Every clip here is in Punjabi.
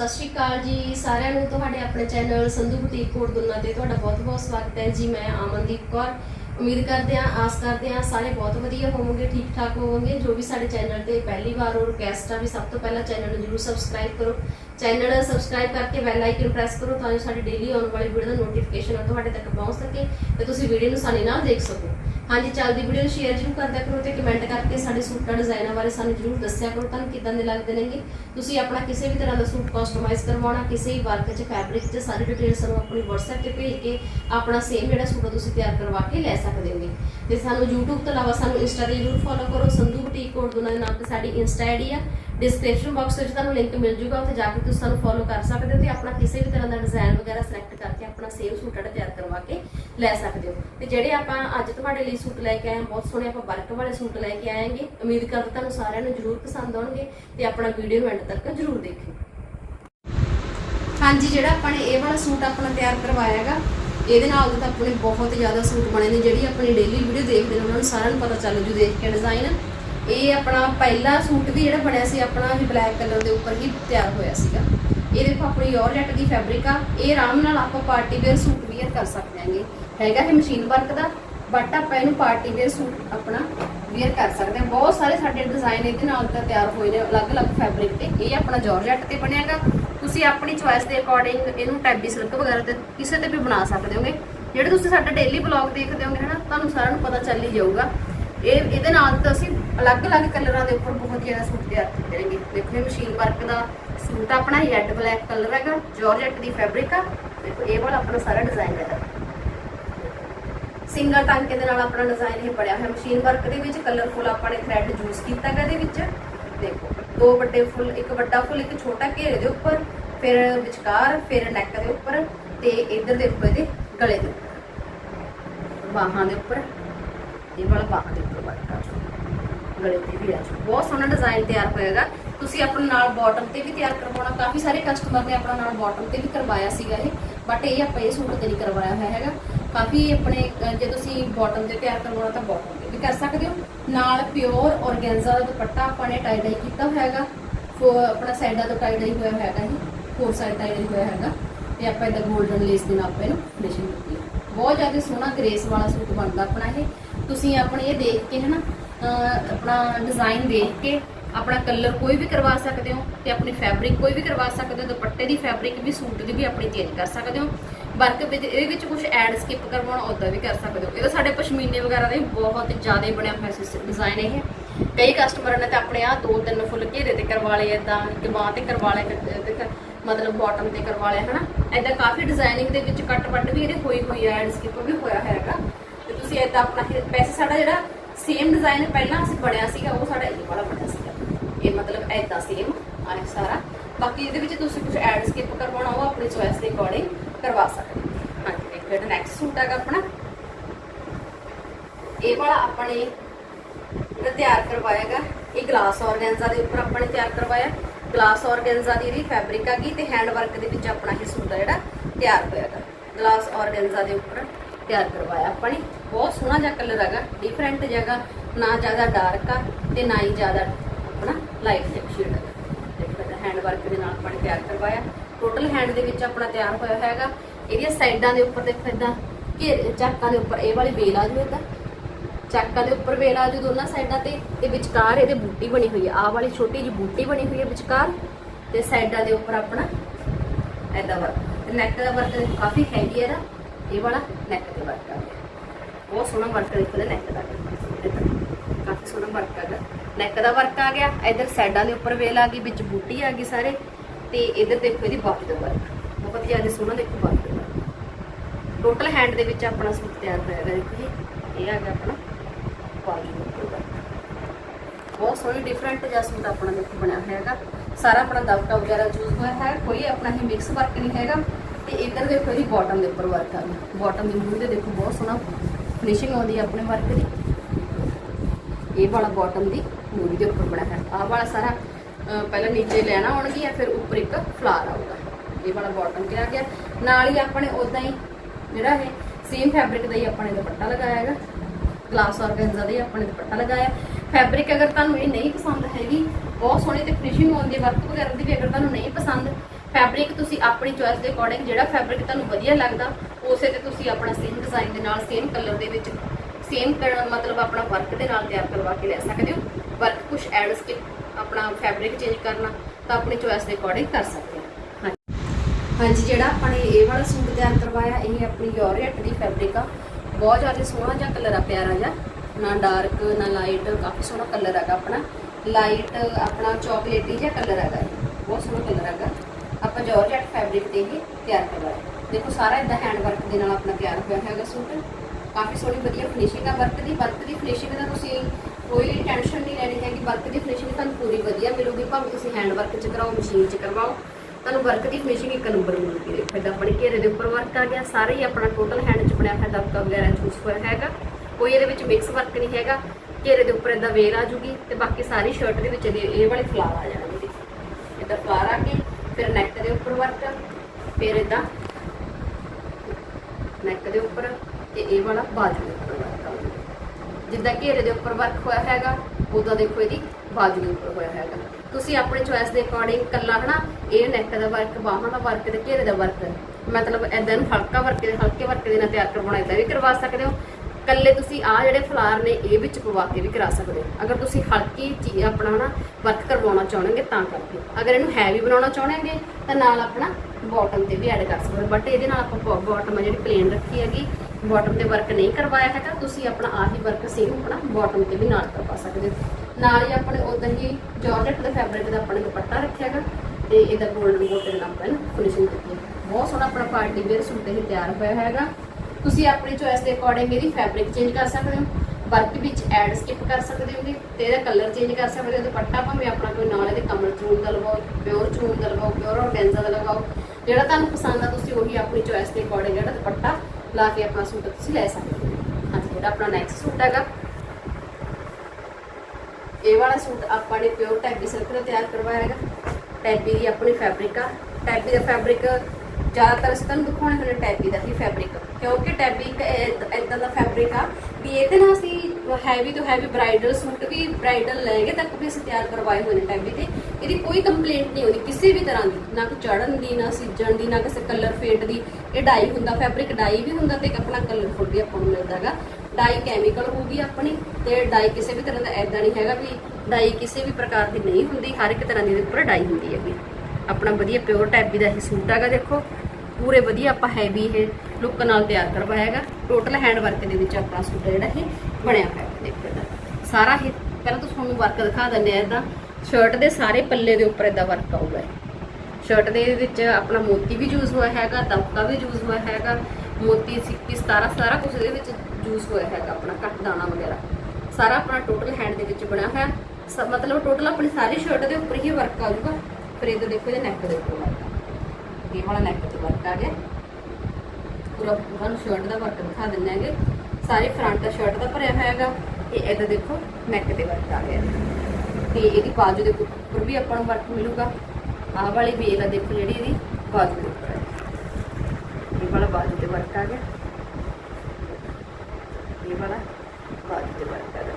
ਸਤਿ ਸ਼੍ਰੀ ਅਕਾਲ ਜੀ, ਸਾਰਿਆਂ ਨੂੰ ਤੁਹਾਡੇ ਆਪਣੇ ਚੈਨਲ ਸੰਧੂ ਬੁਟੀਕ ਕੋਟ ਦੁਨਾ ਤੇ ਤੁਹਾਡਾ ਬਹੁਤ-ਬਹੁਤ ਸਵਾਗਤ ਹੈ ਜੀ। ਮੈਂ ਅਮਨਦੀਪ ਕੌਰ, ਉਮੀਦ ਕਰਦੇ ਹਾਂ, ਆਸ ਕਰਦੇ ਹਾਂ ਸਾਰੇ ਬਹੁਤ ਵਧੀਆ ਹੋਵੋਗੇ ਠੀਕ ਠਾਕ ਹੋਵੋਗੇ। ਜੋ ਵੀ ਸਾਡੇ ਚੈਨਲ ਤੇ ਪਹਿਲੀ ਵਾਰ ਹੋ ਰਿਕਵੈਸਟ ਆ, ਵੀ ਸਭ ਤੋਂ ਪਹਿਲਾਂ ਚੈਨਲ ਨੂੰ ਜਰੂਰ ਸਬਸਕ੍ਰਾਈਬ ਕਰੋ। ਚੈਨਲ ਸਬਸਕ੍ਰਾਈਬ ਕਰਕੇ ਬੈਲ ਆਈਕਨ ਪ੍ਰੈਸ ਕਰੋ ਤਾਂ ਜੋ ਸਾਡੀ ਡੇਲੀ ਆਉਣ ਵਾਲੀ ਵੀਡੀਓ ਦਾ ਨੋਟੀਫਿਕੇਸ਼ਨ ਤੁਹਾਡੇ ਤੱਕ ਪਹੁੰਚ ਸਕੇ ਤੇ ਤੁਸੀਂ ਵੀਡੀਓ ਨੂੰ ਆਸਾਨੀ ਨਾਲ ਦੇਖ ਸਕੋ। ਹਾਂਜੀ, ਚੱਲਦੀ ਵੀਡੀਓ ਨੂੰ ਸ਼ੇਅਰ ਜਰੂਰ ਕਰਦਿਆ ਕਰੋ ਤੇ ਕਮੈਂਟ ਕਰਕੇ ਸਾਡੇ ਸੂਟਾਂ ਡਿਜ਼ਾਈਨਾਂ ਬਾਰੇ ਸਾਨੂੰ ਜਰੂਰ ਦੱਸਿਆ ਕਰੋ। ਤੁਹਾਨੂੰ ਕਿਦਾਂ ਦੇ ਲੱਗਦੇ ਨੇਗੇ? ਤੁਸੀਂ ਆਪਣਾ ਕਿਸੇ ਵੀ ਤਰ੍ਹਾਂ ਦਾ ਸੂਟ ਕਸਟਮਾਈਜ਼ ਕਰਵਾਉਣਾ, ਕਿਸੇ ਵੀ ਵਰਕ 'ਚ ਫੈਬਰਿਕ 'ਚ ਸਾਰੀ ਡਿਟੇਲ ਸਾਨੂੰ ਆਪਣੀ WhatsApp ਤੇ ਭੇਜ ਕੇ ਆਪਣਾ ਸੇਮ ਜਿਹੜਾ ਸੂਟ ਆ ਤੁਸੀਂ ਤਿਆਰ ਕਰਵਾ ਕੇ ਲੈ ਸਕਦੇ ਹੋਗੇ ਤੇ ਸਾਨੂੰ YouTube ਤੋਂ ਇਲਾਵਾ ਸਾਨੂੰ Insta ਤੇ ਜਰੂਰ ਫੋਲੋ ਕਰੋ, ਸੰਧੂ ਬੁਟੀਕ ਕੋਡ ਦੋਨਾਂ ਦੇ ਨਾਮ ਤੇ ਸਾਡੀ Insta ਆਈਡੀ ਆ। ਡਿਸਕ੍ਰਿਪਸ਼ਨ ਬਾਕਸ ਵਿੱਚ ਤੁਹਾਨੂੰ ਲਿੰਕ ਮਿਲ ਜੂਗਾ, ਉੱਥੇ ਜਾ ਕੇ ਤੁਸੀਂ ਸਾਨੂੰ ਫੋਲੋ ਕਰ ਸਕਦੇ ਹੋ ਤੇ ਆਪਣਾ ਕਿਸੇ ਵੀ ਤਰ੍ਹਾਂ ਦਾ ਡਿਜ਼ਾਈਨ ਵਗੈਰਾ ਸਿਲੈਕਟ ਕਰਕੇ ਆਪਣਾ ਸੇਮ ਸੂਟ ਜਿਹੜਾ ਤਿਆਰ ਕਰਵਾ ਕੇ ਲੈ ਸਕਦੇ ਹੋ। ਤੇ ਜਿਹੜੇ ਆਪਾਂ ਅੱਜ ਤੁਹਾਡੇ ਲਈ ਸੂਟ ਲੈ ਕੇ ਆਏ ਹਾਂ, ਬਹੁਤ ਸੋਹਣੇ ਆਪਾਂ ਵਰਕ ਵਾਲੇ ਸੂਟ ਲੈ ਕੇ ਆਏਗੇ। ਉਮੀਦ ਕਰਦਾ ਤੁਹਾਨੂੰ ਸਾਰਿਆਂ ਨੂੰ ਜਰੂਰ ਪਸੰਦ ਆਉਣਗੇ ਤੇ ਆਪਣਾ ਵੀਡੀਓ ਨੂੰ ਐਂਡ ਤੱਕ ਜਰੂਰ ਦੇਖਿਓ। ਹਾਂਜੀ, ਜਿਹੜਾ ਆਪਾਂ ਨੇ ਇਹ ਵਾਲਾ ਸੂਟ ਆਪਣਾ ਤਿਆਰ ਕਰਵਾਇਆ ਹੈਗਾ, ਇਹਦੇ ਨਾਲ ਤਾਂ ਆਪਣੇ ਬਹੁਤ ਜ਼ਿਆਦਾ ਸੂਟ ਬਣੇ ਨੇ, ਜਿਹੜੀ ਆਪਣੀ ਡੇਲੀ ਵੀਡੀਓ ਦੇਖਦੇ ਨੇ, ਉਹਨਾਂ ਨੂੰ ਸਾਰਿਆਂ ਨੂੰ ਪਤਾ ਚੱਲ ਜੂ, ਦੇਖ ਕੇ ਡਿਜ਼ਾਈਨ ਇਹ ਆਪਣਾ ਪਹਿਲਾ ਸੂਟ ਵੀ ਜਿਹੜਾ ਬਣਿਆ ਸੀ, ਆਪਣਾ ਵੀ ਬਲੈਕ ਕਲਰ ਦੇ ਉੱਪਰ ਹੀ ਤਿਆਰ ਹੋਇਆ ਸੀਗਾ। ਇਹ ਦੇਖੋ, ਆਪਣੀ ਜੈਟ ਦੀ ਫੈਬਰਿਕ ਆ। ਇਹ ਆਰਾਮ ਨਾਲ ਆਪਾਂ ਪਾਰਟੀ ਵੇਅਰ ਸੂਟ ਵੀਅਰ ਕਰ ਸਕਦੇ ਹਾਂਗੇ। ਹੈਗਾ ਇਹ ਮਸ਼ੀਨ ਵਰਕ ਦਾ ਬਟ ਆਪਾਂ ਇਹਨੂੰ ਪਾਰਟੀ ਵੇਅਰ ਸੂਟ ਆਪਣਾ ਵੀਅਰ ਕਰ ਸਕਦੇ ਹਾਂ। ਬਹੁਤ ਸਾਰੇ ਸਾਡੇ ਡਿਜ਼ਾਈਨ ਇਹਦੇ ਨਾਲ ਤਾਂ ਤਿਆਰ ਹੋਏ ਨੇ, ਅਲੱਗ-ਅਲੱਗ ਫੈਬਰਿਕ ਤੇ। ਇਹ ਆਪਣਾ ਜੈਟ ਤੇ ਬਣਿਆਗਾ ਤੁਸੀਂ ਆਪਣੀ ਚੁਆਇਸ ਦੇ ਅਕੋਰਡਿੰਗ ਇਹਨੂੰ ਟੈਬੀ ਸਿਲਕ ਵਗੈਰਾ ਤੇ ਕਿਸੇ ਤੇ ਵੀ ਬਣਾ ਸਕਦੇ ਹੋਗੇ। ਜਿਹੜੇ ਤੁਸੀਂ ਸਾਡਾ ਡੇਲੀ ਬਲੌਗ ਦੇਖਦੇ ਹੋਗੇ, ਹਨਾ, ਤੁਹਾਨੂੰ ਸਾਰਿਆਂ ਨੂੰ ਪਤਾ ਚੱਲ ਹੀ ਜਾਊਗਾ। ਇਹ, ਇਹਦੇ ਨਾਲ ਤਾਂ ਅਸੀਂ ਅਲੱਗ-ਅਲੱਗ ਕਲਰਾਂ ਦੇ ਉੱਪਰ ਬਹੁਤ ਜ਼ਿਆਦਾ ਸੂਟ ਤਿਆਰ ਕੀਤੇ ਨੇਗੇ ਦੇਖੋ ਇਹ ਮਸ਼ੀਨ ਵਰਕ ਦਾ ਸੂਟ ਆਪਣਾ ਰੈੱਡ ਬਲੈਕ ਕਲਰ ਹੈਗਾ ਜਾਰਜੈਟ ਦੀ ਫੈਬਰਿਕ ਆ। ਦੇਖੋ, ਇਹ ਵਾਲਾ ਆਪਣਾ ਸਾਰਾ ਡਿਜ਼ਾਈਨ ਹੈਗਾ। ਸਿੰਗਲ ਟਾਂਕੇ ਦੇ ਨਾਲ ਆਪਣਾ ਡਿਜ਼ਾਈਨ ਇਹ ਬਣਿਆ ਹੋਇਆ। ਮਸ਼ੀਨ ਵਰਕ ਦੇ ਵਿੱਚ ਕਲਰਫੁਲ ਆਪਾਂ ਨੇ ਥ੍ਰੈਡ ਯੂਜ਼ ਕੀਤਾ ਹੈਗਾ ਇਹਦੇ ਵਿੱਚ। ਦੇਖੋ, ਦੋ ਵੱਡੇ ਫੁੱਲ, ਇੱਕ ਵੱਡਾ ਫੁੱਲ, ਇੱਕ ਛੋਟਾ ਘੇਰੇ ਦੇ ਉੱਪਰ, ਫਿਰ ਵਿਚਕਾਰ, ਫਿਰ ਨੈਕ ਦੇ ਉੱਪਰ ਤੇ ਇਧਰ ਦੇ ਉੱਪਰ ਇਹਦੇ ਗਲੇ ਦੇ ਉੱਪਰ, ਬਾਹਾਂ ਦੇ ਉੱਪਰ। ਇਹ ਵਾਲਾ ਬਾਹਾਂ ਦੇ ਉੱਪਰ। ਗਲੇ ਤੇ ਵੀ ਆ ਜਾਊ। ਬਹੁਤ ਸੋਹਣਾ ਡਿਜ਼ਾਈਨ ਤਿਆਰ ਹੋਏਗਾ ਤੁਸੀਂ ਆਪਣੇ ਨਾਲ ਬਾਟਮ ਤੇ ਵੀ ਤਿਆਰ ਕਰਵਾਉਣਾ। ਕਾਫੀ ਸਾਰੇ ਕਸਟਮਰ ਨੇ ਆਪਣਾ ਨਾਲ ਬਾਟਮ ਤੇ ਵੀ ਕਰਵਾਇਆ ਸੀਗਾ ਇਹ। ਬਟ ਇਹ ਆਪਾਂ ਇਹ ਸੂਟ ਤੇ ਨਹੀਂ ਕਰਵਾਇਆ ਹੋਇਆ ਹੈਗਾ। ਕਾਫੀ ਆਪਣੇ ਜੇ ਤੁਸੀਂ ਬਾਟਮ ਤੇ ਤਿਆਰ ਕਰਵਾਉਣਾ ਤਾਂ ਬਾਟਮ ਤੇ ਵੀ ਕਰ ਸਕਦੇ ਹੋ। ਨਾਲ ਪਿਓਰ ਔਰਗੈਂਜ਼ਾ ਦਾ ਦੁਪੱਟਾ ਆਪਾਂ ਨੇ ਟਾਈ ਡਾਈ ਕੀਤਾ ਹੋਇਆ ਹੈਗਾ ਆਪਣਾ ਸਾਈਡਾਂ ਤੋਂ ਟਾਈ ਡਾਈ ਹੋਇਆ ਹੈਗਾ ਇਹ ਫੋਰ ਸਾਈਡ ਟਾਈ ਡਾਈ ਹੋਇਆ ਹੈਗਾ। ਤੇ ਆਪਾਂ ਇਹਦਾ 골ਡਨ ਲੇਸ ਦੇ ਨਾਲ ਆਪਾਂ ਇਹਨੂੰ ਫਿਨਿਸ਼ਿੰਗ ਕੀਤੀ ਬਹੁਤ ਜ਼ਿਆਦਾ ਸੋਹਣਾ ਗ੍ਰੇਸ ਵਾਲਾ ਸੂਟ ਬਣਦਾ ਆਪਣਾ ਇਹ। ਤੁਸੀਂ ਆਪਣੇ ਇਹ ਦੇਖ ਕੇ ਹਨਾ ਆਪਣਾ ਡਿਜ਼ਾਈਨ ਦੇਖ ਕੇ ਆਪਣਾ ਕਲਰ ਕੋਈ ਵੀ ਕਰਵਾ ਸਕਦੇ ਹੋ ਤੇ ਆਪਣੀ ਫੈਬਰਿਕ ਕੋਈ ਵੀ ਕਰਵਾ ਸਕਦੇ ਹੋ, ਦੁਪੱਟੇ ਦੀ ਫੈਬਰਿਕ ਵੀ, ਸੂਟ ਦੀ ਵੀ ਆਪਣੀ ਚੇਂਜ ਕਰ ਸਕਦੇ ਹੋ। ਵਰਕ ਵਿੱਚ ਇਹਦੇ ਵਿੱਚ ਕੁਝ ਐਡ ਸਕਿਪ ਕਰਵਾਉਣਾ ਉਦਾਂ ਵੀ ਕਰ ਸਕਦੇ ਹੋ। ਇਹਦਾ ਸਾਡੇ ਪਸ਼ਮੀਨੇ ਵਗੈਰਾ ਦੇ ਬਹੁਤ ਜ਼ਿਆਦਾ ਬਣਿਆ ਹੋਇਆ ਸੀ ਡਿਜ਼ਾਈਨ ਇਹ। ਕਈ ਕਸਟਮਰ ਨੇ ਤਾਂ ਆਪਣੇ ਆ ਦੋ ਤਿੰਨ ਫੁੱਲ ਘੇਰੇ ਤੇ ਕਰਵਾ ਲਏ ਇਦਾਂ ਕਿ ਬਾਂਹ ਤੇ ਕਰਵਾ ਲਏ ਕ- ਤੇ ਮਤਲਬ ਬਾਟਮ ਤੇ ਕਰਵਾ ਲਿਆ ਹਨਾ? ਇਦਾਂ ਕਾਫੀ ਡਿਜ਼ਾਈਨਿੰਗ ਦੇ ਵਿੱਚ ਕੱਟ ਵੱਟ ਵੀ ਇਹਦੇ ਹੋਈ ਹੋਈ ਐਡ ਸਕਿਪ ਵੀ ਹੋਇਆ ਹੈਗਾ। ਤੇ ਤੁਸੀਂ ਇਦਾਂ ਆਪਣਾ ਪੈਸੇ ਸਾਡਾ ਜਿਹੜਾ ਸੇਮ ਡਿਜ਼ਾਈਨ ਪਹਿਲਾਂ ਅਸੀਂ ਬਣਿਆ ਸੀਗਾ, ਉਹ ਸਾਡਾ ਇਹ ਵਾਲਾ ਬਣਿਆ ਸੀਗਾ। ਇਹ ਮਤਲਬ ਐਦਾਂ ਸੇਮ ਆ ਸਾਰਾ। ਬਾਕੀ ਇਹਦੇ ਵਿੱਚ ਤੁਸੀਂ ਕੁਝ ਐਡ ਸਕਿਪ ਕਰਵਾਉਣਾ, ਉਹ ਆਪਣੀ ਚੋਇਸ ਦੇ ਅਕੋਰਡਿੰਗ ਕਰਵਾ ਸਕਦੇ ਹਾਂਜੀ ਦੇਖੋ ਜਿਹੜਾ ਨੈਕਸਟ ਸੂਟ ਹੈਗਾ ਆਪਣਾ, ਇਹ ਵਾਲਾ ਆਪਣੇ ਜਿਹੜਾ ਤਿਆਰ ਕਰਵਾਇਆਗਾ ਇਹ ਗਲਾਸ ਔਰਗੈਂਜ਼ਾ ਦੇ ਉੱਪਰ ਆਪਾਂ ਨੇ ਤਿਆਰ ਕਰਵਾਇਆ। ਗਲਾਸ ਔਰਗੈਂਜ਼ਾ ਦੀ ਇਹਦੀ ਫੈਬਰਿਕ ਹੈਗੀ ਤੇ ਹੈਂਡ ਵਰਕ ਦੇ ਵਿੱਚ ਆਪਣਾ ਇਹ ਸੂਟ ਜਿਹੜਾ ਤਿਆਰ ਹੋਇਆਗਾ ਗਲਾਸ ਔਰਗੈਂਜ਼ਾ ਦੇ ਉੱਪਰ। ਤਿਆਰ ਕਰਵਾਇਆ। ਆਪਾਂ ਨੇ ਬਹੁਤ ਸੋਹਣਾ ਜਿਹਾ ਕਲਰ ਹੈਗਾ ਡਿਫਰੈਂਟ ਜਗ੍ਹਾ, ਨਾ ਜ਼ਿਆਦਾ ਡਾਰਕ ਆ ਤੇ ਨਾ ਹੀ ਜ਼ਿਆਦਾ ਆਪਣਾ ਲਾਈਟ ਸ਼ੇਡ ਹੈਗਾ। ਹੈਂਡ ਵਰਕ ਦੇ ਨਾਲ ਆਪਾਂ ਨੇ ਤਿਆਰ ਕਰਵਾਇਆ। ਟੋਟਲ ਹੈਂਡ ਦੇ ਵਿੱਚ ਆਪਣਾ ਤਿਆਰ ਹੋਇਆ ਹੈਗਾ। ਇਹਦੀਆਂ ਸਾਈਡਾਂ ਦੇ ਉੱਪਰ ਦੇਖੋ ਇਦਾਂ ਘੇਰੇ ਚੱਕਾਂ ਦੇ ਉੱਪਰ, ਇਹ ਵਾਲੀ ਵੇਲ ਆ ਜੂ ਇਦਾਂ ਚੱਕਾਂ ਦੇ ਉੱਪਰ ਵੇਲ ਆ ਜੂ ਦੋਨਾਂ ਸਾਈਡਾਂ ਤੇ ਤੇ ਵਿਚਕਾਰ ਇਹਦੇ ਬੂਟੀ ਬਣੀ ਹੋਈ ਹੈ ਆਹ ਵਾਲੀ ਛੋਟੀ ਜਿਹੀ ਬੂਟੀ ਬਣੀ ਹੋਈ ਹੈ ਵਿਚਕਾਰ, ਤੇ ਸਾਈਡਾਂ ਦੇ ਉੱਪਰ ਆਪਣਾ ਐਦਾਂ ਵਰਕ ਨੈਕ ਦਾ ਵਰਕ ਕਾਫੀ ਹੈਵੀ ਹੈ ਨਾ ਇਹ ਵਾਲਾ ਨੈਕ ਤੇ ਵਰਕ ਆ ਗਿਆ ਬਹੁਤ ਸੋਹਣਾ ਵਰਕ ਦੇਖੋ ਇਹਦਾ ਨੈਕ ਦਾ ਕਾਫੀ ਸੋਹਣਾ ਵਰਕ ਆ ਗਿਆ ਨੈਕ ਦਾ ਵਰਕ ਆ ਗਿਆ ਇਧਰ ਸਾਈਡਾਂ ਦੇ ਉੱਪਰ ਵੇਲ ਆ ਗਈ ਵਿੱਚ ਬੂਟੀ ਆ ਗਈ ਸਾਰੇ ਤੇ ਇਧਰ ਦੇਖੋ ਇਹਦੀ ਬਾਕੀ ਦਾ ਵਰਕ ਬਹੁਤ ਜ਼ਿਆਦਾ ਸੋਹਣਾ ਦੇਖੋ ਬਾਕੀ ਦਾ ਵਰਕ ਟੋਟਲ ਹੈਂਡ ਦੇ ਵਿੱਚ ਆਪਣਾ ਸੂਟ ਤਿਆਰ ਹੋਇਆ ਹੈਗਾ ਦੇਖੋ ਜੀ ਇਹ ਆ ਗਿਆ ਆਪਣਾ ਬਾਜੂ ਦੇ ਉੱਪਰ ਬਹੁਤ ਸੋਹਣੀ ਡਿਫਰੈਂਟ ਜਿਹਾ ਸੂਟ ਆਪਣਾ ਦੇਖੋ ਬਣਿਆ ਹੋਇਆ ਹੈਗਾ ਸਾਰਾ ਆਪਣਾ ਦਬਕਾ ਵਗੈਰਾ ਯੂਜ਼ ਹੋਇਆ ਹੈ ਕੋਈ ਆਪਣਾ ਇਹ ਮਿਕਸ ਵਰਕ ਨਹੀਂ ਹੈਗਾ ਤੇ ਇੱਧਰ ਦੇਖੋ ਇਹਦੀ ਬਾਟਮ ਦੇ ਉੱਪਰ ਵਰਕ ਆ। ਗਿਆ ਬਾਟਮ ਦੀ ਮੂਹਰੇ ਦੇਖੋ ਬਹੁਤ ਸੋਹਣਾ ਫਿਨਿਸ਼ਿੰਗ ਆਉਂਦੀ ਹੈ ਆਪਣੇ ਵਰਕ ਦੀ। ਇਹ ਵਾਲਾ ਬਾਟਮ ਦੀ ਮੂਰੀ ਦੇ ਉੱਪਰ ਬਣਿਆ ਹੈ ਆਹ ਵਾਲਾ ਸਾਰਾ ਪਹਿਲਾਂ ਨੀਚੇ ਲੈਣਾ ਆਉਣਗੀ ਜਾਂ ਫਿਰ ਉੱਪਰ ਇੱਕ ਫਲਾਰ ਆਊਗਾ। ਇਹ ਵਾਲਾ ਬਾਟਮ ਤੇ ਗਿਆ। ਨਾਲ ਹੀ ਆਪਣੇ ਉਦਾਂ ਹੀ ਜਿਹੜਾ ਇਹ ਸੇਮ ਫੈਬਰਿਕ ਦਾ ਹੀ ਆਪਾਂ ਨੇ ਦੁਪੱਟਾ ਲਗਾਇਆ ਹੈਗਾ। ਗਲਾਸ ਆਰਗੈਂਜ਼ਾ ਦਾ ਹੀ ਆਪਾਂ ਦੁਪੱਟਾ ਲਗਾਇਆ। ਫੈਬਰਿਕ ਅਗਰ ਤੁਹਾਨੂੰ ਇਹ ਨਹੀਂ ਪਸੰਦ ਹੈਗੀ, ਬਹੁਤ ਸੋਹਣੀ ਤੇ ਫਿਨਿਸ਼ਿੰਗ ਆਉਂਦੀ ਹੈ ਵਰਕ ਵਗੈਰਾ ਦੀ ਵੀ ਅਗਰ ਤੁਹਾਨੂੰ ਨਹੀਂ ਪਸੰਦ ਫੈਬਰਿਕ ਤੁਸੀਂ ਆਪਣੀ ਚੋਇਸ ਦੇ ਅਕੋਰਡਿੰਗ ਜਿਹੜਾ ਫੈਬਰਿਕ ਤੁਹਾਨੂੰ ਵਧੀਆ ਲੱਗਦਾ, ਉਸੇ ਤੇ ਤੁਸੀਂ ਆਪਣਾ ਸੇਮ ਡਿਜ਼ਾਈਨ ਦੇ ਨਾਲ ਸੇਮ ਕਲਰ ਦੇ ਵਿੱਚ ਸੇਮ ਮਤਲਬ ਆਪਣਾ ਵਰਕ ਦੇ ਨਾਲ ਤਿਆਰ ਕਰਵਾ ਕੇ ਲੈ ਸਕਦੇ ਹੋ। ਵਰਕ ਕੁਝ ਐਡ ਸਕਿਪ ਆਪਣਾ ਫੈਬਰਿਕ ਚੇਂਜ ਕਰਨਾ, ਤਾਂ ਆਪਣੀ ਚੋਇਸ ਦੇ ਅਕੋਰਡਿੰਗ ਕਰ ਸਕਦੇ ਹੋ। ਹਾਂਜੀ ਹਾਂਜੀ ਜਿਹੜਾ ਆਪਾਂ ਨੇ ਇਹ ਵਾਲਾ ਸੂਟ ਤਿਆਰ ਕਰਵਾਇਆ, ਇਹ ਆਪਣੀ ਯੋਰੇਟ ਦੀ ਫੈਬਰਿਕ ਆ। ਬਹੁਤ ਜ਼ਿਆਦਾ ਸੋਹਣਾ ਜਿਹਾ ਕਲਰ ਆ, ਪਿਆਰਾ ਜਿਹਾ। ਨਾ ਡਾਰਕ ਨਾ ਲਾਈਟ ਕਾਫੀ ਸੋਹਣਾ ਕਲਰ ਹੈਗਾ ਆਪਣਾ। ਲਾਈਟ ਆਪਣਾ ਚਾਕਲੇਟੀ ਜਿਹਾ ਕਲਰ ਹੈਗਾ। ਬਹੁਤ ਸੋਹਣਾ ਕਲਰ ਹੈਗਾ। ਆਪਾਂ ਜਾਰਜਟ ਫੈਬਰਿਕ ਤੇ ਹੀ ਤਿਆਰ ਕਰਵਾਇਆ ਦੇਖੋ, ਸਾਰਾ ਇਦਾਂ ਹੈਂਡ ਵਰਕ ਦੇ ਨਾਲ ਆਪਣਾ ਤਿਆਰ ਹੋਇਆ ਹੈਗਾ ਸੂਟ। ਕਾਫੀ ਸੋਹਣੀ ਵਧੀਆ ਫਿਨਿਸ਼ਿੰਗ ਆ ਵਰਕ ਦੀ ਵਰਕ ਦੀ ਫਿਨਿਸ਼ਿੰਗ ਦਾ ਤੁਸੀਂ ਕੋਈ ਟੈਨਸ਼ਨ ਨਹੀਂ ਲੈਣੀ ਹੈਗੀ। ਵਰਕ ਦੀ ਫਿਨਿਸ਼ਿੰਗ ਤੁਹਾਨੂੰ ਪੂਰੀ ਵਧੀਆ ਮਿਲੂਗੀ। ਭਾਵੇਂ ਤੁਸੀਂ ਹੈਂਡ ਵਰਕ ਚ ਕਰਾਓ ਮਸ਼ੀਨ ਚ ਕਰਵਾਓ, ਤੁਹਾਨੂੰ ਵਰਕ ਦੀ ਫਿਨਿਸ਼ਿੰਗ ਇੱਕ ਨੰਬਰ ਮਿਲੂਗੀ। ਦੇਖੋ ਇਹਦਾ ਆਪਣੇ ਘੇਰੇ ਦੇ ਉੱਪਰ ਵਰਕ ਆ ਗਿਆ। ਸਾਰੇ ਹੀ ਆਪਣਾ ਟੋਟਲ ਹੈਂਡ ਚ ਬਣਿਆ ਹੋਇਆ ਦਬਕਾ ਵਗੈਰਾ ਯੂਜ਼ ਹੋਇਆ ਹੈਗਾ। ਕੋਈ ਇਹਦੇ ਵਿੱਚ ਮਿਕਸ ਵਰਕ ਨਹੀਂ ਹੈਗਾ। ਘੇਰੇ ਦੇ ਉੱਪਰ ਇਹਦਾ ਵੇਰ ਆ ਜੂਗੀ ਤੇ ਬਾਕੀ ਸਾਰੀ ਸ਼ਰਟ ਦੇ ਵਿੱਚ ਇਹਦੇ ਇਹ ਵਾਲੇ ਫਲਾਰ ਆ ਜਾਣਗੇ। ਇਹਦਾ ਫਲਾਰ ਆ ਕੇ ਫਿਰ ਨੈਕ ਦੇ ਉੱਪਰ ਵਰਕ ਫਿਰ ਇਹਦਾ ਨੈਕ ਦੇ ਉੱਪਰ ਤੇ ਇਹ ਵਾਲਾ ਬਾਜੂ ਦੇ ਉੱਪਰ ਵਰਕ ਆਊਗਾ ਜਿੱਦਾਂ ਘੇਰੇ ਦੇ ਉੱਪਰ ਵਰਕ ਹੋਇਆ ਹੈਗਾ ਉਦਾਂ ਦੇਖੋ ਇਹਦੀ ਬਾਜੂ ਦੇ ਉੱਪਰ ਹੋਇਆ ਹੈਗਾ। ਤੁਸੀਂ ਆਪਣੇ ਚੋਇਸ ਦੇ ਅਕੋਰਡਿੰਗ ਕੱਲਾ ਹਨਾ, ਇਹ ਨੈਕ ਦਾ ਵਰਕ ਬਾਹਾਂ ਦਾ ਵਰਕ ਤੇ ਘੇਰੇ ਦਾ ਵਰਕ ਮਤਲਬ ਐਦਾਂ ਨੂੰ ਹਲਕਾ ਵਰਕ ਦੇ, ਹਲਕੇ ਵਰਕ ਦੇ ਨਾਲ ਤਿਆਰ ਕਰਵਾਉਣਾ, ਏਦਾਂ ਵੀ ਕਰਵਾ ਸਕਦੇ ਹੋ। ਕੱਲੇ ਤੁਸੀਂ ਆ ਜਿਹੜੇ ਫਲਾਰ ਨੇ, ਇਹ ਵਿੱਚ ਪਵਾ ਕੇ ਵੀ ਕਰਾ ਸਕਦੇ ਹੋ। ਅਗਰ ਤੁਸੀਂ ਹਲਕੀ ਚੀਜ਼ ਆਪਣਾ ਨਾ ਵਰਕ ਕਰਵਾਉਣਾ ਚਾਹੋਗੇ ਤਾਂ ਕਰਕੇ। ਅਗਰ ਇਹਨੂੰ ਹੈਵੀ ਬਣਾਉਣਾ ਚਾਹੋਗੇ ਤਾਂ ਨਾਲ ਆਪਣਾ ਬਾਟਮ ਤੇ ਵੀ ਐਡ ਕਰ ਸਕਦੇ ਹੋ। ਬਟ ਇਹਦੇ ਨਾਲ ਆਪਾਂ ਬਾਟਮ ਜਿਹੜੀ ਪਲੇਨ ਰੱਖੀ ਹੈਗੀ ਬਾਟਮ ਤੇ ਵਰਕ ਨਹੀਂ ਕਰਵਾਇਆ ਹੈਗਾ, ਤੁਸੀਂ ਆਪਣਾ ਆਹੀ ਵਰਕ ਸੇਮ ਆਪਣਾ ਬਾਟਮ ਤੇ ਵੀ ਨਾਲ ਕਰਵਾ ਸਕਦੇ ਹੋ। ਨਾਲ ਹੀ ਆਪਣੇ ਉਦਾਂ ਹੀ ਜਾਰਜਟ ਦੇ ਫੈਬਰਿਕ ਦਾ ਆਪਣੇ ਦੁਪੱਟਾ ਰੱਖਿਆ ਹੈਗਾ, ਤੇ ਇਹਦਾ 골ਡਨ ਗੋਟੇ ਨਾਲ ਆਪਾਂ ਇਹਨੂੰ ਫਿਨਿਸ਼ਿੰਗ ਦਿੱਤੀ ਹੈ। ਬਹੁਤ ਸੋਹਣਾ ਆਪਣਾ ਪਾਰਟੀ ਵੇਅਰ ਸੂਟ ਇਹ ਤਿਆਰ ਹੋਇਆ ਹੈਗਾ। ਤੁਸੀਂ ਆਪਣੀ ਚੋਇਸ ਦੇ ਅਕੋਰਡਿੰਗ ਇਹਦੀ ਫੈਬਰਿਕ ਚੇਂਜ ਕਰ ਸਕਦੇ ਹੋ ਵਰਕ ਵਿੱਚ ਐਡ ਸਕਿਪ ਕਰ ਸਕਦੇ ਹੋਗੇ, ਤੇ ਇਹਦਾ ਕਲਰ ਚੇਂਜ ਕਰ ਸਕਦੇ ਹੋ, ਦੁਪੱਟਾ ਭਾਵੇਂ ਆਪਣਾ ਕੋਈ ਨਾਲ ਇਹਦੇ ਕਮਲ ਚੂਨ ਦਾ ਲਵਾਓ ਪਿਓਰ ਚੂਨ ਦਾ ਲਵਾਓ ਪਿਓਰ ਔਰਗੈਂਜ਼ਾ ਦਾ ਲਗਾਓ ਜਿਹੜਾ ਤੁਹਾਨੂੰ ਪਸੰਦ ਆ ਤੁਸੀਂ ਉਹੀ ਆਪਣੀ ਚੋਇਸ ਦੇ ਅਕੋਰਡਿੰਗ ਜਿਹੜਾ ਦੁਪੱਟਾ ਲਾ ਕੇ ਆਪਣਾ ਸੂਟ ਤੁਸੀਂ ਲੈ ਸਕਦੇ ਹੋ। ਹਾਂਜੀ, ਜਿਹੜਾ ਆਪਣਾ ਨੈਕਸਟ ਸੂਟ ਹੈਗਾ, ਇਹ ਵਾਲਾ ਸੂਟ ਆਪਾਂ ਨੇ ਪਿਓਰ ਟੈਬੀ ਸਿਲਕ ਦਾ ਤਿਆਰ ਕਰਵਾਇਆ ਹੈਗਾ, ਟੈਬੀ ਦੀ ਆਪਣੀ ਫੈਬਰਿਕ ਆ, ਟੈਬੀ ਦਾ ਫੈਬਰਿਕ ਜ਼ਿਆਦਾਤਰ ਅਸੀਂ ਤੁਹਾਨੂੰ ਦਿਖਾਉਣੇ ਹੁੰਦੇ ਟੈਬੀ ਦਾ ਹੀ ਫੈਬਰਿਕ ਕਿਉਂਕਿ ਟੈਬੀ ਇੱਕ ਇਦਾਂ ਦਾ ਫੈਬਰਿਕ ਆ ਵੀ ਇਹਦੇ ਨਾਲ ਅਸੀਂ ਹੈਵੀ ਤੋਂ ਹੈਵੀ ਬ੍ਰਾਈਡਲ ਸੂਟ ਵੀ ਬ੍ਰਾਈਡਲ ਲਹਿੰਗੇ ਤੱਕ ਵੀ ਅਸੀਂ ਤਿਆਰ ਕਰਵਾਏ ਹੋਏ ਨੇ ਟੈਬੀ ਤੇ। ਇਹਦੀ ਕੋਈ ਕੰਪਲੇਂਟ ਨਹੀਂ ਹੋਣੀ ਕਿਸੇ ਵੀ ਤਰ੍ਹਾਂ ਦੀ, ਨਾ ਕੋਈ ਚੜਨ ਦੀ, ਨਾ ਸਿੱਜਣ ਦੀ, ਨਾ ਕਿਸੇ ਕਲਰ ਫੇਡ ਦੀ। ਇਹ ਡਾਈ ਹੁੰਦਾ ਫੈਬਰਿਕ ਡਾਈ ਵੀ ਹੁੰਦਾ ਤੇ ਇੱਕ ਆਪਣਾ ਕਲਰਫੁਲ ਵੀ ਆਪਾਂ ਨੂੰ ਮਿਲਦਾ ਹੈਗਾ। ਡਾਈ ਕੈਮੀਕਲ ਹੋਊਗੀ ਆਪਣੀ ਤੇ ਡਾਈ ਕਿਸੇ ਵੀ ਤਰ੍ਹਾਂ ਦਾ ਐਦਾਂ ਨਹੀਂ ਹੈਗਾ ਵੀ ਡਾਈ ਕਿਸੇ ਵੀ ਪ੍ਰਕਾਰ ਦੀ ਨਹੀਂ ਹੁੰਦੀ, ਹਰ ਇੱਕ ਤਰ੍ਹਾਂ ਦੀ ਇਹਦੇ ਉੱਪਰ ਡਾਈ ਹੁੰਦੀ ਹੈਗੀ। ਆਪਣਾ ਵਧੀਆ ਪਿਓਰ ਟੈਬੀ ਦਾ ਇਹ ਸੂਟ ਹੈਗਾ, ਦੇਖੋ। ਪੂਰੇ ਵਧੀਆ ਆਪਾਂ ਹੈਵੀ ਇਹ ਲੁੱਕ ਨਾਲ ਤਿਆਰ ਕਰਵਾਇਆ ਹੈਗਾ। ਟੋਟਲ ਹੈਂਡ ਵਰਕ ਦੇ ਵਿੱਚ ਆਪਣਾ ਸੂਟ ਜਿਹੜਾ ਇਹ ਬਣਿਆ ਹੋਇਆ ਦੇਖੋ ਇਹਦਾ। ਸਾਰਾ ਇਹ ਪਹਿਲਾਂ ਤਾਂ ਤੁਹਾਨੂੰ ਵਰਕ ਦਿਖਾ ਦਿੰਦੇ ਆ ਇਹਦਾ। ਸ਼ਰਟ ਦੇ ਸਾਰੇ ਪੱਲੇ ਦੇ ਉੱਪਰ ਇਹਦਾ ਵਰਕ ਆਊਗਾ ਸ਼ਰਟ ਦੇ ਵਿੱਚ ਆਪਣਾ ਮੋਤੀ ਵੀ ਯੂਜ਼ ਹੋਇਆ ਹੈਗਾ, ਦਬਕਾ ਵੀ ਯੂਜ਼ ਹੋਇਆ ਹੈਗਾ। ਮੋਤੀ ਸਿੱਪੀ ਸਾਰਾ ਸਾਰਾ ਕੁਝ ਇਹਦੇ ਵਿੱਚ ਯੂਜ਼ ਹੋਇਆ ਹੈਗਾ, ਆਪਣਾ ਕੱਟ ਦਾਣਾ ਵਗੈਰਾ। ਸਾਰਾ ਆਪਣਾ ਟੋਟਲ ਹੈਂਡ ਦੇ ਵਿੱਚ ਬਣਿਆ ਹੋਇਆ। ਸ- ਮਤਲਬ ਟੋਟਲ ਆਪਣੀ ਸਾਰੀ ਸ਼ਰਟ ਦੇ ਉੱਪਰ ਹੀ ਵਰਕ ਆ ਜਾਊਗਾ ਫਿਰ ਇਹਦੇ ਦੇਖੋ ਇਹਦੇ ਨੈਕ ਦੇ ਉੱਪਰ ਵਰਕ ਇਹ ਵਾਲਾ ਨੈਕ ਤੇ ਵਰਕ ਆ ਗਿਆ। ਪੂਰਾ ਤੁਹਾਨੂੰ ਸ਼ਰਟ ਦਾ ਵਰਕ ਦਿਖਾ ਦਿੰਦੇ ਹੈਗੇ। ਸਾਰੇ ਫਰੰਟ ਦਾ ਸ਼ਰਟ ਦਾ ਭਰਿਆ ਹੋਇਆ ਹੈਗਾ। ਤੇ ਇਹਦਾ ਦੇਖੋ ਨੈਕ ਤੇ ਵਰਕ ਆ ਗਿਆ। ਤੇ ਇਹਦੀ ਬਾਜੂ ਦੇ ਉੱਪਰ ਵੀ ਆਪਾਂ ਨੂੰ ਵਰਕ ਮਿਲੂਗਾ। ਆਹ ਵਾਲੀ ਬੇਲ ਆ ਦੇਖੋ ਜਿਹੜੀ ਇਹਦੀ ਬਾਜੂ ਦੇ ਉੱਪਰ ਹੈ ਇਹ ਵਾਲਾ ਬਾਜੂ ਤੇ ਵਰਕ ਆ ਗਿਆ। ਇਹ ਵਾਲਾ ਬਾਜੂ ਤੇ ਵਰਕ ਆ ਗਿਆ।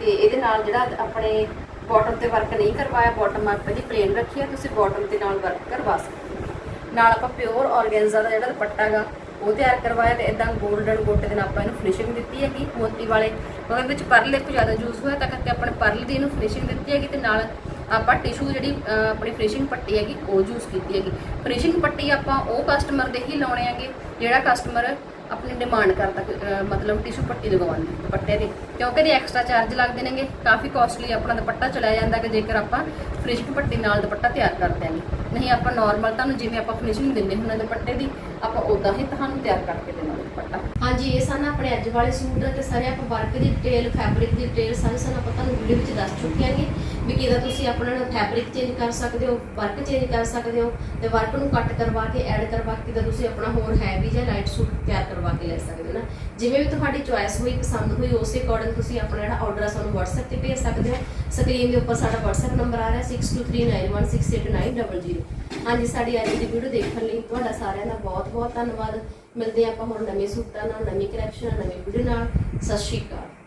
ਤੇ ਇਹਦੇ ਨਾਲ ਜਿਹੜਾ ਆਪਣੇ ਬਾਟਮ ਤੇ ਵਰਕ ਨਹੀਂ ਕਰਵਾਇਆ ਬਾਟਮ ਆਪਾਂ ਦੀ ਪਲੇਨ ਰੱਖੀ ਹੈ ਤੁਸੀਂ ਬਾਟਮ ਤੇ ਨਾਲ ਵਰਕ ਕਰਵਾ ਸਕਦੇ ਹੋ। ਨਾਲ ਆਪਾਂ ਪਿਓਰ ਔਰਗੈਂਜ਼ਾ ਦਾ ਜਿਹੜਾ ਦੁਪੱਟਾ ਹੈਗਾ ਉਹ ਤਿਆਰ ਕਰਵਾਇਆ ਤੇ ਇਦਾਂ 골ਡਨ ਗੋਟੇ ਦੇ ਨਾਲ ਆਪਾਂ ਇਹਨੂੰ ਫਿਨਿਸ਼ਿੰਗ ਦਿੱਤੀ ਹੈਗੀ ਮੋਤੀ ਵਾਲੇ। ਉਹਦੇ ਵਿੱਚ ਪਰਲ ਇੱਕ ਜ਼ਿਆਦਾ ਯੂਜ਼ ਹੋਇਆ, ਤਾਂ ਕਰਕੇ ਆਪਣੇ ਪਰਲ ਦੀ ਇਹਨੂੰ ਫਿਨਿਸ਼ਿੰਗ ਦਿੱਤੀ ਹੈਗੀ ਤੇ ਨਾਲ ਆਪਾਂ ਟਿਸ਼ੂ ਜਿਹੜੀ ਆਪਣੀ ਫਿਨਿਸ਼ਿੰਗ ਪੱਟੀ ਹੈਗੀ, ਉਹ ਯੂਜ਼ ਕੀਤੀ ਹੈਗੀ। ਫਿਨਿਸ਼ਿੰਗ ਪੱਟੀ ਆਪਾਂ ਉਹ ਕਸਟਮਰ ਦੇ ਹੀ ਲਾਉਣੇ ਹੈਗੇ, ਜਿਹੜਾ ਕਸਟਮਰ ਆਪਣੀ ਡਿਮਾਂਡ ਕਰਦਾ ਮਤਲਬ ਟਿਸ਼ੂ ਪੱਟੀ ਲਗਵਾਉਣ ਦੀ, ਦੁਪੱਟੇ ਦੀ। ਕਿਉਂਕਿ ਇਹਦੇ ਐਕਸਟਰਾ ਚਾਰਜ ਲੱਗਦੇ ਨੇਗੇ, ਕਾਫੀ ਕੋਸਟਲੀ ਆਪਣਾ ਦੁਪੱਟਾ ਚਲਾ ਜਾਂਦਾ ਕਿ ਜੇਕਰ ਆਪਾਂ ਫਿਨਿਸ਼ਿੰਗ ਪੱਟੀ ਨਾਲ ਦੁਪੱਟਾ ਤਿਆਰ ਕਰ ਦਿਆਂਗੇ ਨਹੀਂ, ਆਪਾਂ ਨਾਰਮਲ ਤੁਹਾਨੂੰ ਜਿਵੇਂ ਆਪਾਂ ਫਿਨਿਸ਼ਿੰਗ ਦਿੰਦੇ ਹੁੰਦੇ ਦੁਪੱਟੇ ਦੀ, ਆਪਾਂ ਉਦਾਂ ਹੀ ਤੁਹਾਨੂੰ ਤਿਆਰ ਕਰਕੇ ਦੇਵਾਂਗੇ ਦੁਪੱਟਾ। ਹਾਂਜੀ, ਇਹ ਸਨ ਆਪਣੇ ਅੱਜ ਵਾਲੇ ਸੂਟ ਤੇ ਸਾਰੇ ਆਪਾਂ ਵਰਕ ਦੀ ਡਿਟੇਲ ਫੈਬਰਿਕ ਦੀ ਡਿਟੇਲ ਸਾਰੇ ਸਨ, ਆਪਾਂ ਤੁਹਾਨੂੰ ਵੀਡੀਓ ਵਿੱਚ ਦੱਸ ਚੁੱਕੇ ਹਾਂਗੇ। ਵੀ ਕਿਹਦਾ ਤੁਸੀਂ ਆਪਣਾ ਫੈਬਰਿਕ ਚੇਂਜ ਕਰ ਸਕਦੇ ਹੋ ਵਰਕ ਚੇਂਜ ਕਰ ਸਕਦੇ ਹੋ ਤੇ ਵਰਕ ਨੂੰ ਕੱਟ ਕਰਵਾ ਕੇ ਐਡ ਕਰਵਾ ਕੇ ਤਾਂ ਤੁਸੀਂ ਆਪਣਾ ਹੋਰ ਹੈਵੀ ਜਾਂ ਲਾਈਟ ਸੂਟ ਤਿਆਰ ਕਰਵਾ ਕੇ ਲੈ ਸਕਦੇ ਹੋ ਨਾ। ਜਿਵੇਂ ਵੀ ਤੁਹਾਡੀ ਚੁਆਇਸ ਹੋਈ, ਪਸੰਦ ਹੋਈ, ਉਸੇ ਅਕੋਰਡਿੰਗ ਤੁਸੀਂ ਆਪਣਾ ਜਿਹੜਾ ਆਰਡਰ ਆ ਸਾਨੂੰ WhatsApp ਤੇ ਭੇਜ ਸਕਦੇ ਹੋ। ਸਕਰੀਨ ਦੇ ਉੱਪਰ ਸਾਡਾ WhatsApp ਨੰਬਰ ਆ ਰਿਹਾ 6239168900 ਹਾਂਜੀ, ਸਾਡੀ ਅੱਜ ਦੀ ਵੀਡੀਓ ਦੇਖਣ ਲਈ ਤੁਹਾਡਾ ਸਾਰਿਆਂ ਦਾ ਬਹੁਤ ਬਹੁਤ ਧੰਨਵਾਦ। ਮਿਲਦੇ ਹਾਂ ਆਪਾਂ ਹੁਣ ਨਵੇਂ ਸੂਟਾਂ ਨਾਲ, ਨਵੀਂ ਕਲੈਕਸ਼ਨ ਨਵੀਂ ਵੀਡੀਓ ਨਾਲ। ਸਤਿ ਸ਼੍ਰੀ ਅਕਾਲ।